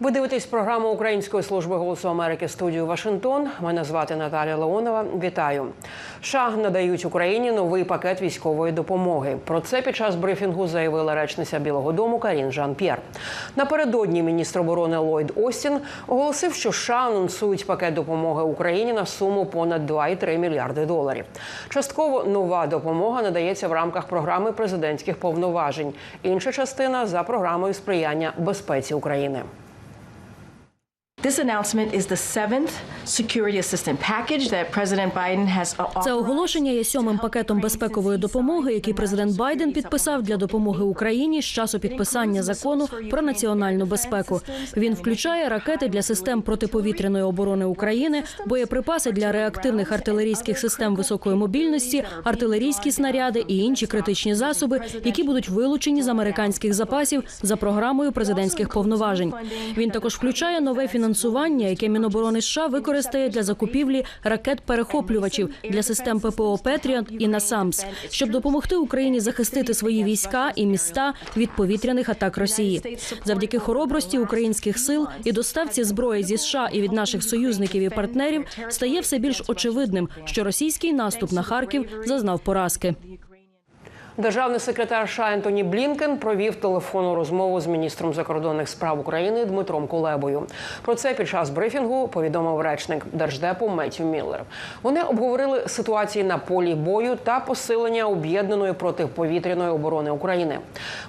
Ви дивитесь програму Української служби голосу Америки студію Вашингтон. Мене звати Наталія Леонова. Вітаю. США надають Україні новий пакет військової допомоги. Про це під час брифінгу заявила речниця Білого Дому Карін Жан П'єр. Напередодні міністр оборони Ллойд Остін оголосив, що США анонсують пакет допомоги Україні на суму понад 2,3 мільярди доларів. Частково нова допомога надається в рамках програми президентських повноважень. Інша частина за програмою сприяння безпеці України. This announcement is the seventh Це оголошення є сьомим пакетом безпекової допомоги, який президент Байден підписав для допомоги Україні з часу підписання закону про національну безпеку. Він включає ракети для систем протиповітряної оборони України, боєприпаси для реактивних артилерійських систем високої мобільності, артилерійські снаряди і інші критичні засоби, які будуть вилучені з американських запасів за програмою президентських повноважень. Він також включає нове фінансування, яке Міноборони США використає для закупівлі ракет-перехоплювачів для систем ППО Петріот і Насамс, щоб допомогти Україні захистити свої війська і міста від повітряних атак Росії. Завдяки хоробрості українських сил і доставці зброї зі США і від наших союзників і партнерів стає все більш очевидним, що російський наступ на Харків зазнав поразки. Державний секретар США Ентоні Блінкен провів телефонну розмову з міністром закордонних справ України Дмитром Кулебою. Про це під час брифінгу повідомив речник держдепу Меттю Міллер. Вони обговорили ситуації на полі бою та посилення об'єднаної протиповітряної оборони України.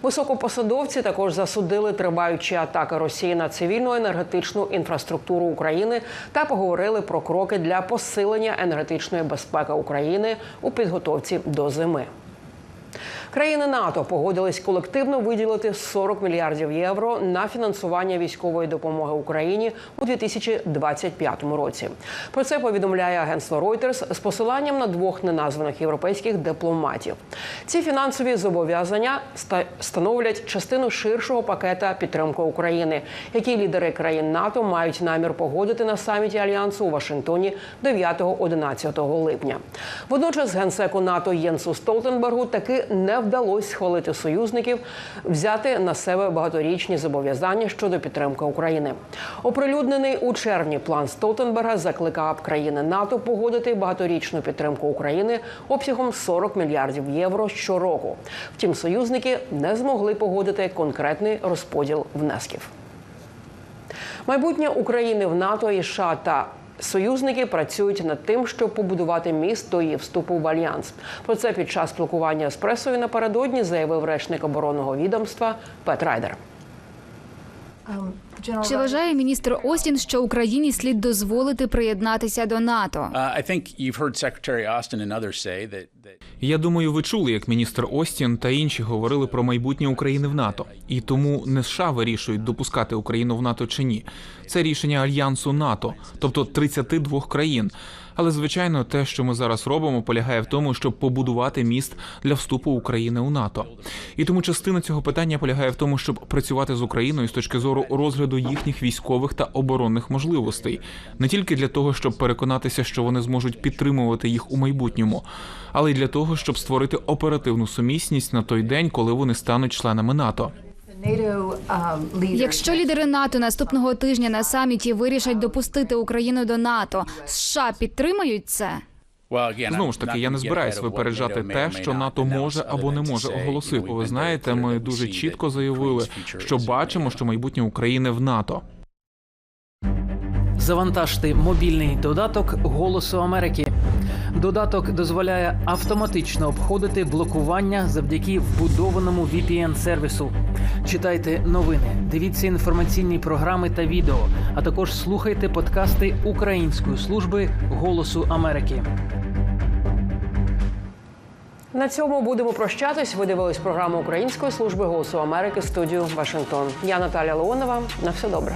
Високопосадовці також засудили триваючі атаки Росії на цивільну енергетичну інфраструктуру України та поговорили про кроки для посилення енергетичної безпеки України у підготовці до зими. Країни НАТО погодились колективно виділити 40 мільярдів євро на фінансування військової допомоги Україні у 2025 році. Про це повідомляє агентство Reuters з посиланням на двох неназваних європейських дипломатів. Ці фінансові зобов'язання ста- становлять частину ширшого пакета підтримки України, який лідери країн НАТО мають намір погодити на саміті альянсу у Вашингтоні 9-11 липня. Водночас генсеку НАТО Єнсу Столтенбергу таки не вдалося схвалити союзників взяти на себе багаторічні зобов'язання щодо підтримки України. Оприлюднений у червні план Столтенберга закликав країни НАТО погодити багаторічну підтримку України обсягом 40 мільярдів євро щороку. Втім, союзники не змогли погодити конкретний розподіл внесків. Майбутнє України в НАТО і США та Союзники працюють над тим, щоб побудувати міст до її вступу в альянс. Про це під час спілкування з пресою напередодні заявив речник оборонного відомства Пет Райдер. Чи вважає міністр Остін, що Україні слід дозволити приєднатися до НАТО? Uh, Я думаю, ви чули, як міністр Остін та інші говорили про майбутнє України в НАТО, і тому не США вирішують допускати Україну в НАТО чи ні. Це рішення альянсу НАТО, тобто 32 країн. Але звичайно, те, що ми зараз робимо, полягає в тому, щоб побудувати міст для вступу України у НАТО. І тому частина цього питання полягає в тому, щоб працювати з Україною з точки зору розгляду їхніх військових та оборонних можливостей, не тільки для того, щоб переконатися, що вони зможуть підтримувати їх у майбутньому, але й для того, щоб створити оперативну сумісність на той день, коли вони стануть членами НАТО. Якщо лідери НАТО наступного тижня на саміті вирішать допустити Україну до НАТО, США підтримають це? Знову ж таки, я не збираюсь випереджати те, що НАТО може або не може оголосити. Ви знаєте, ми дуже чітко заявили, що бачимо, що майбутнє України в НАТО. Завантажте мобільний додаток Голосу Америки. Додаток дозволяє автоматично обходити блокування завдяки вбудованому VPN-сервісу. Читайте новини, дивіться інформаційні програми та відео, а також слухайте подкасти Української служби Голосу Америки. На цьому будемо прощатись. Ви дивились програму Української служби голосу Америки студію Вашингтон. Я Наталя Леонова. На все добре.